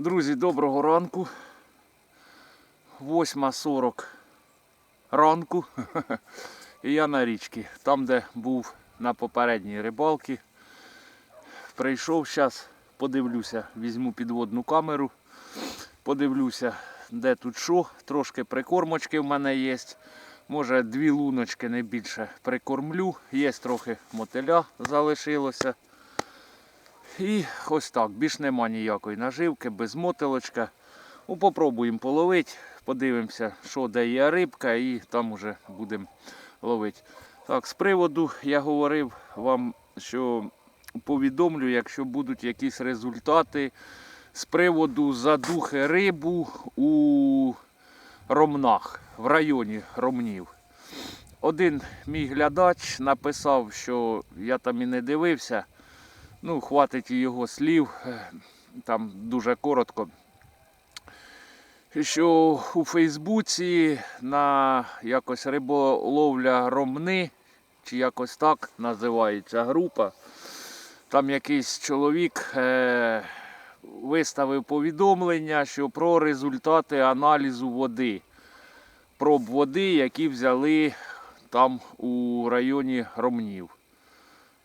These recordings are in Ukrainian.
Друзі, доброго ранку. 8.40 ранку. І я на річці, там, де був на попередній рибалці. Прийшов зараз, подивлюся, візьму підводну камеру, подивлюся, де тут що. Трошки прикормочки в мене є. Може, дві луночки не більше прикормлю. Є трохи мотиля залишилося. І ось так, більш нема ніякої наживки, без мотилочка. Ну, попробуємо половити, подивимося, що де є рибка, і там уже будемо ловити. Так, з приводу я говорив вам, що повідомлю, якщо будуть якісь результати з приводу задухи рибу у ромнах, в районі ромнів. Один мій глядач написав, що я там і не дивився. Ну, хватить його слів, е, там дуже коротко. Що у Фейсбуці на якось риболовля ромни, чи якось так називається група. Там якийсь чоловік е, виставив повідомлення, що про результати аналізу води, проб води, які взяли там у районі ромнів.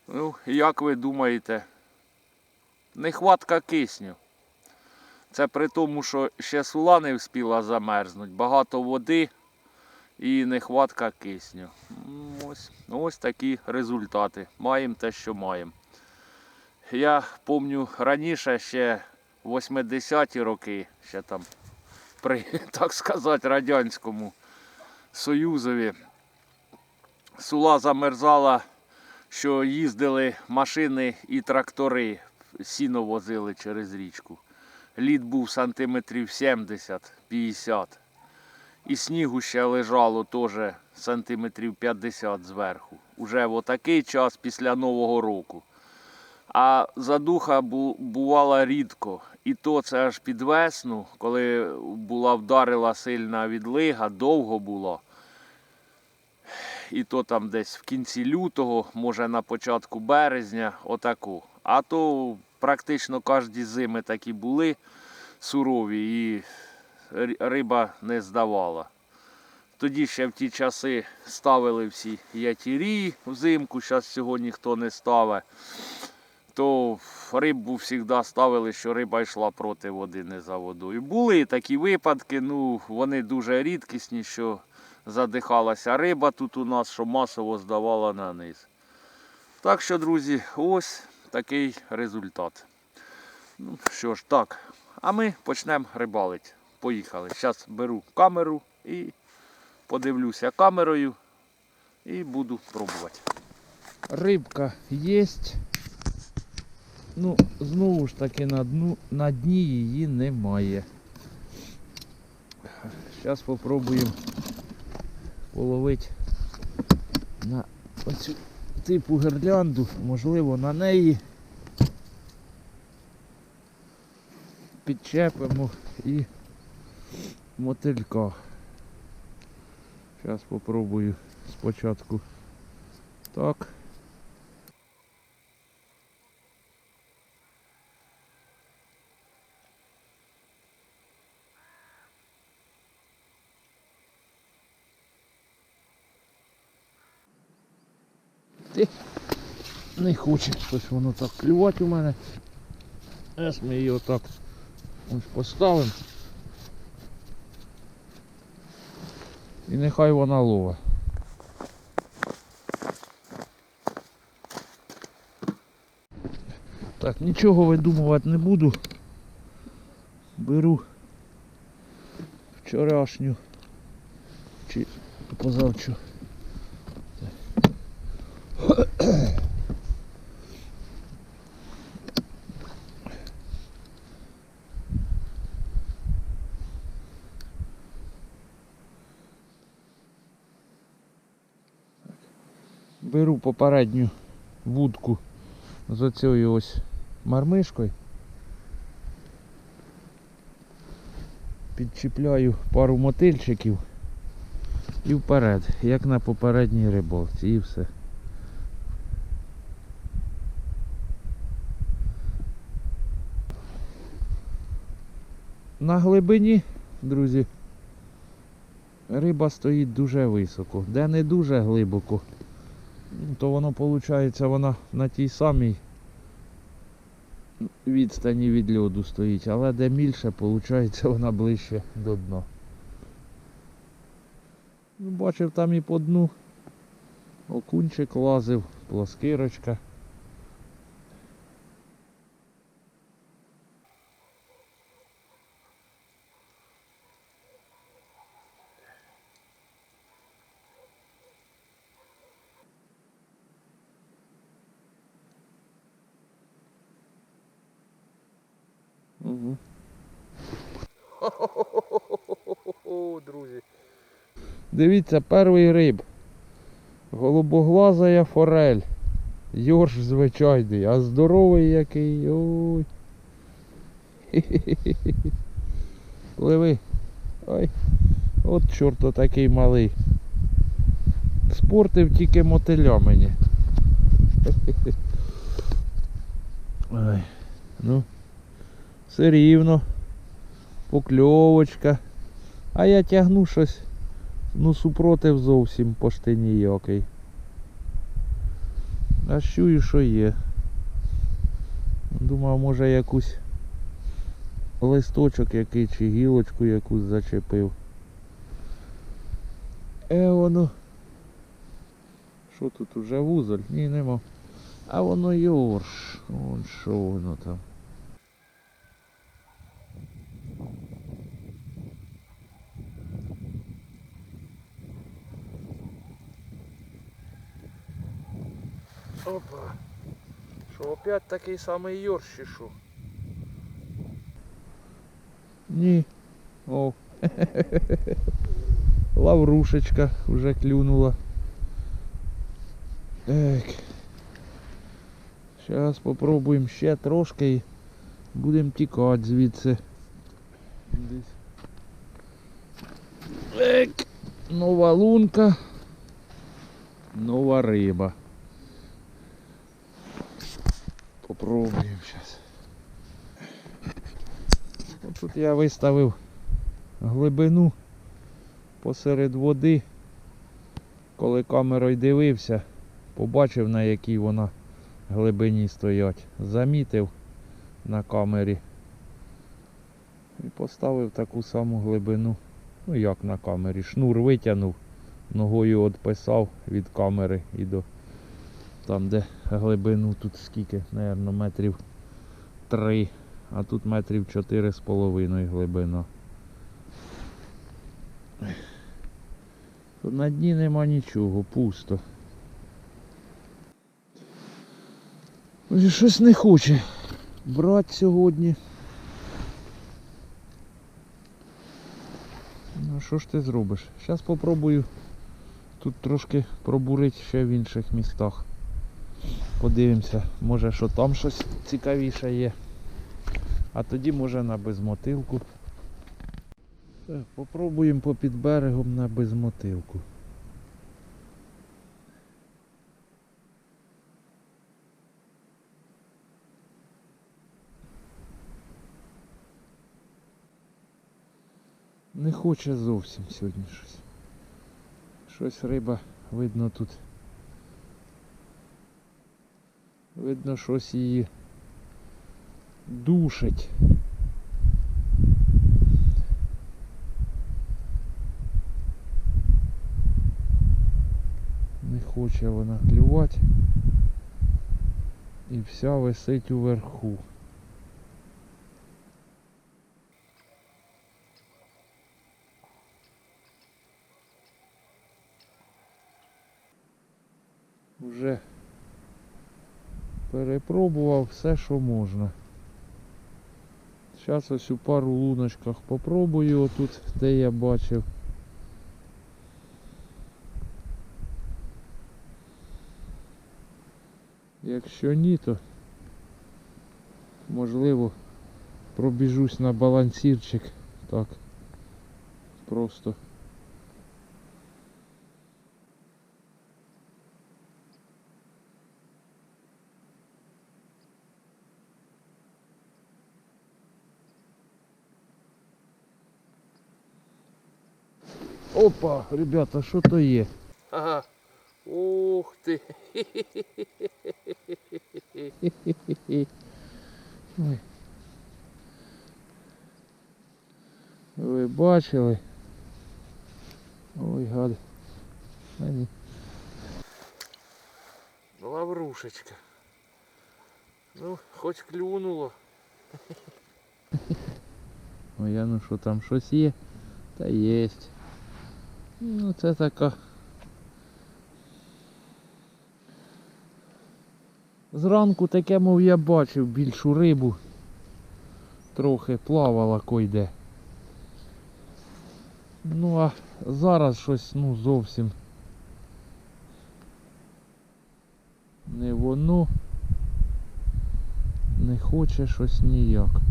Ну, як ви думаєте, нехватка кисню. Це при тому, що ще сула не вспіла замерзнути, багато води і нехватка кисню. Ось, ось такі результати. Маємо те, що маємо. Я пам'ятаю раніше, ще 80-ті роки, ще там при, так сказати, Радянському Союзові, сула замерзала що їздили машини і трактори, сіно возили через річку. Лід був сантиметрів 70-50. І снігу ще лежало теж сантиметрів 50 зверху. Уже в отакий час після Нового року. А задуха бувала рідко. І то це аж під весну, коли була вдарила сильна відлига, довго було і то там десь в кінці лютого, може на початку березня, отаку. А то практично кожні зими такі були сурові і риба не здавала. Тоді ще в ті часи ставили всі ятірі взимку, зараз цього ніхто не ставить. То рибу завжди ставили, що риба йшла проти води, не за водою. Були такі випадки, ну вони дуже рідкісні, що задихалася риба тут у нас, що масово здавала на низ. Так що, друзі, ось такий результат. Ну що ж, так. А ми почнемо рибалити. Поїхали. Зараз беру камеру і подивлюся камерою і буду пробувати. Рибка є. Ну, знову ж таки на, дну, на дні її немає. Зараз спробуємо половити на оцю типу гирлянду, можливо, на неї підчепимо і мотилька. Зараз спробую спочатку так. Ти не хоче щось воно так клювати у мене. Зараз ми її отак ось поставимо. І нехай вона лова. Так, нічого видумувати не буду. Беру вчорашню чи позавчу. Беру попередню вудку з оцією ось мармишкою. Підчіпляю пару мотильчиків і вперед, як на попередній рибалці, і все. на глибині, друзі, риба стоїть дуже високо. Де не дуже глибоко, то воно виходить, вона на тій самій відстані від льоду стоїть, але де більше, виходить, вона ближче до дна. Ну, бачив там і по дну. Окунчик лазив, плоскирочка. Угу. друзі. Дивіться, перший риб. Голубоглазая форель. Йорш звичайний, а здоровий який. Ой. Пливи. Ой. От чорт такий малий. Спортив тільки мотиля мені. Ой. Ну. Все рівно. Покльовочка. А я тягну щось. Ну, супротив зовсім пошти ніякий. А чую, що є. Думав, може якусь листочок який чи гілочку якусь зачепив. Е воно. Що тут уже вузоль? Ні, нема. А воно йорш. Вон що воно там. Опа. Що опять такий самий що? Ні. О. Лаврушечка вже клюнула. Так. Зараз попробуємо ще трошки і будемо тікати звідси. Десь. Нова лунка. Нова риба. Попробуємо зараз. Тут я виставив глибину посеред води. Коли камерою дивився, побачив на якій вона глибині стоять. Замітив на камері і поставив таку саму глибину. Ну як на камері. Шнур витягнув, ногою відписав від камери і до там де глибину тут скільки, напевно, метрів 3, а тут метрів 4 з половиною глибина. Тут на дні нема нічого, пусто. Ось Щось не хоче брати сьогодні. Ну що ж ти зробиш? Зараз попробую тут трошки пробурити ще в інших містах. Подивимося, може що там щось цікавіше є. А тоді може на безмотилку. Так, попробуємо попід берегом на безмотилку. Не хоче зовсім сьогодні щось. Щось риба видно тут. Видно, щось її душить. Не хоче вона клювати. І вся висить уверху. Вже перепробував все, що можна. Зараз ось у пару луночках попробую отут, де я бачив. Якщо ні, то можливо пробіжусь на балансірчик. Так. Просто. Опа, ребята, що то є? Ага. Ух ти. Ой. Ви бачили? Ой, гад. А ні. Лаврушечка. Ну, хоч клюнуло. Ой, а ну що там щось є? Та єсть. Ну це така. Зранку таке, мов я бачив більшу рибу. Трохи плавала койде. Ну а зараз щось ну зовсім не воно не хоче щось ніяк.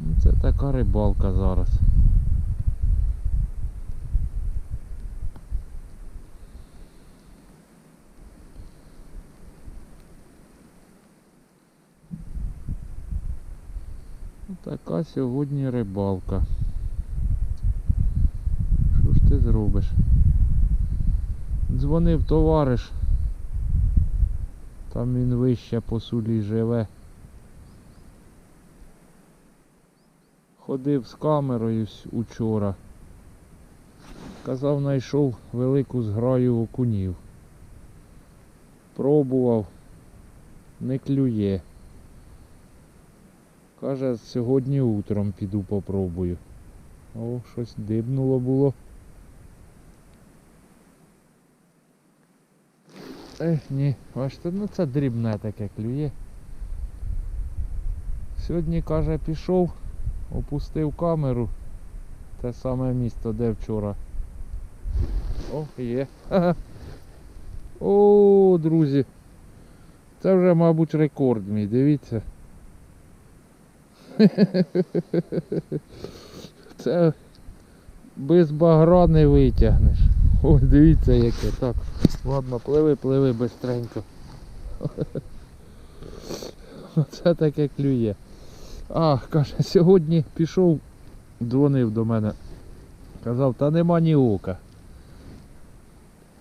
Ну, Це така рибалка зараз. Така сьогодні рибалка. Що ж ти зробиш? Дзвонив товариш. Там він вище по сулі живе. Ходив з камерою учора. Казав, знайшов велику зграю окунів. Пробував, не клює. Каже, сьогодні утром піду попробую. О, щось дибнуло було. Ех, ні, бачите, ну це дрібне таке клює. Сьогодні, каже, пішов, опустив камеру. Те саме місто, де вчора. О, є. О, друзі. Це вже, мабуть, рекорд мій, дивіться. Це без не витягнеш. Ой, дивіться яке. Так. Ладно, пливи, пливи бистренько. Оце таке клює. А, каже, сьогодні пішов, дзвонив до мене. Казав, та нема ні ока.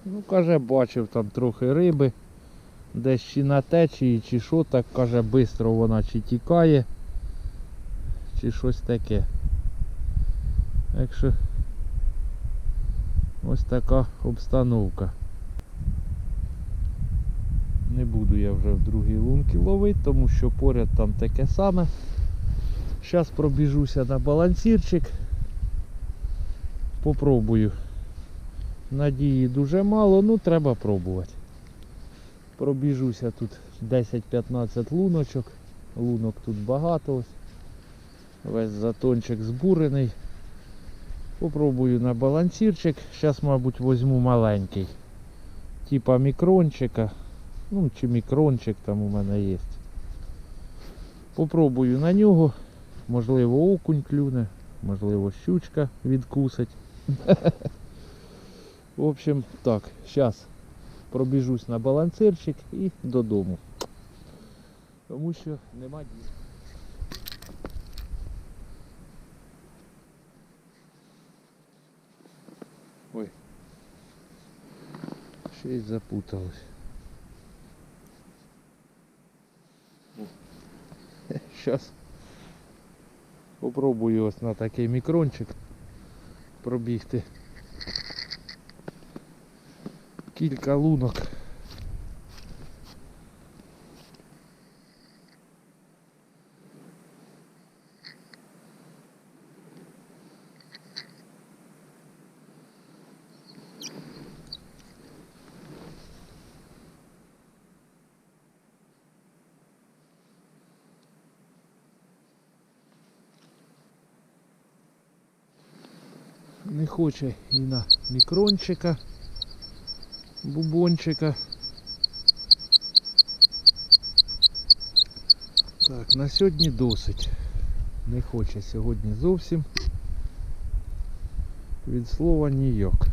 Ну, каже, бачив там трохи риби. Десь чи на течії, чи що, так каже, швидко вона чи тікає, чи щось таке. Так що ось така обстановка. Не буду я вже в другій лунки ловити, тому що поряд там таке саме. Зараз пробіжуся на балансірчик. Попробую. Надії дуже мало, ну треба пробувати. Пробіжуся тут 10-15 луночок. Лунок тут багато ось. Весь затончик збурений. Попробую на балансірчик. Зараз, мабуть, возьму маленький. Типа мікрончика. Ну, чи мікрончик там у мене є. Попробую на нього. Можливо, окунь клюне, можливо, щучка відкусить. В общем, так, зараз пробіжусь на балансирчик і додому. Тому що нема дій. Ще й запуталось. Зараз попробую ось на такий мікрончик пробігти. Кілька лунок. Не хоче і на мікрончика, бубончика. Так, на сьогодні досить. Не хоче сьогодні зовсім. Від слова ніяк.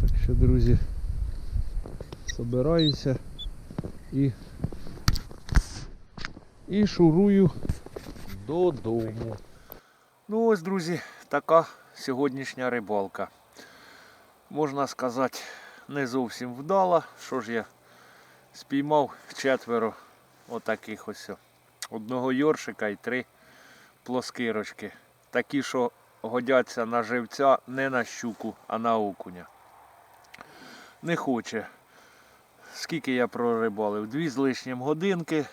Так що, друзі, собираюся і, і шурую додому. Ну ось, друзі, така сьогоднішня рибалка. Можна сказати, не зовсім вдала. Що ж я спіймав четверо отаких ось. Одного йоршика і три плоскирочки. Такі, що годяться на живця не на щуку, а на окуня. Не хоче. Скільки я прорибалив? Дві з лишнім годинки.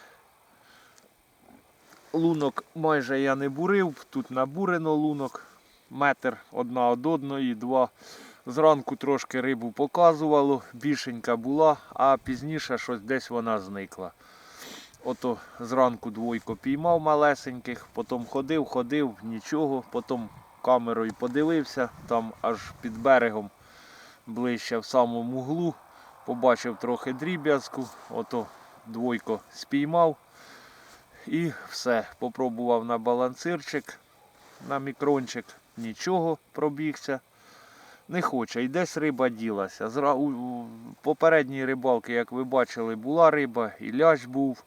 Лунок майже я не бурив, тут набурено лунок. Метр одна од одної, два. Зранку трошки рибу показувало, більшенька була, а пізніше щось десь вона зникла. Ото зранку двойко піймав малесеньких, потім ходив, ходив, нічого, потім камерою подивився, там аж під берегом, ближче в самому углу, побачив трохи дріб'язку, ото двойко спіймав. І все. Попробував на балансирчик, на мікрончик, нічого пробігся. Не хоче. І десь риба ділася. Зра... У попередній рибалки, як ви бачили, була риба, і лящ був,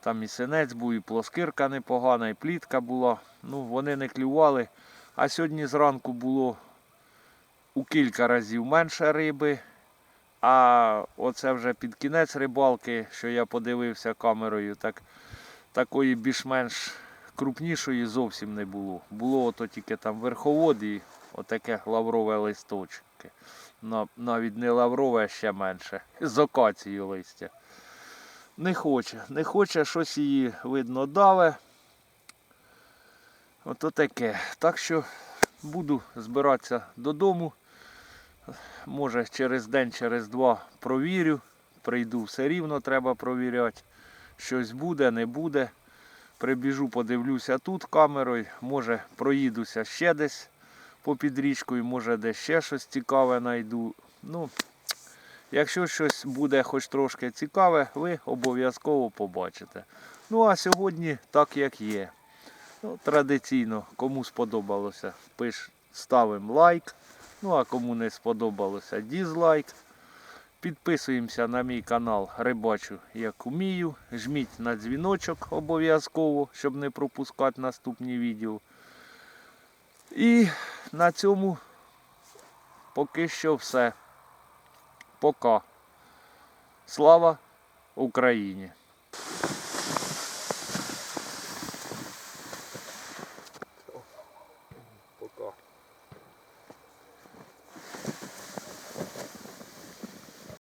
там і синець був, і плоскирка непогана, і плітка була. Ну, вони не клювали. А сьогодні зранку було у кілька разів менше риби. А оце вже під кінець рибалки, що я подивився камерою, так такої більш-менш крупнішої зовсім не було. Було ото тільки там верховод і отаке лаврове листочки. Навіть не лаврове, а ще менше. З акацією листя. Не хоче, не хоче, щось її видно даве. Ото таке. Так що буду збиратися додому. Може через день, через два провірю. Прийду все рівно треба провіряти. Щось буде, не буде. Прибіжу, подивлюся тут камерою. Може проїдуся ще десь попід річкою, може десь ще щось цікаве знайду. Ну, якщо щось буде хоч трошки цікаве, ви обов'язково побачите. Ну а сьогодні так як є. Ну, традиційно, кому сподобалося, пиш, ставимо лайк. Ну а кому не сподобалося, дізлайк. Підписуємося на мій канал Рибачу як умію. Жміть на дзвіночок обов'язково, щоб не пропускати наступні відео. І на цьому поки що все. Пока. Слава Україні!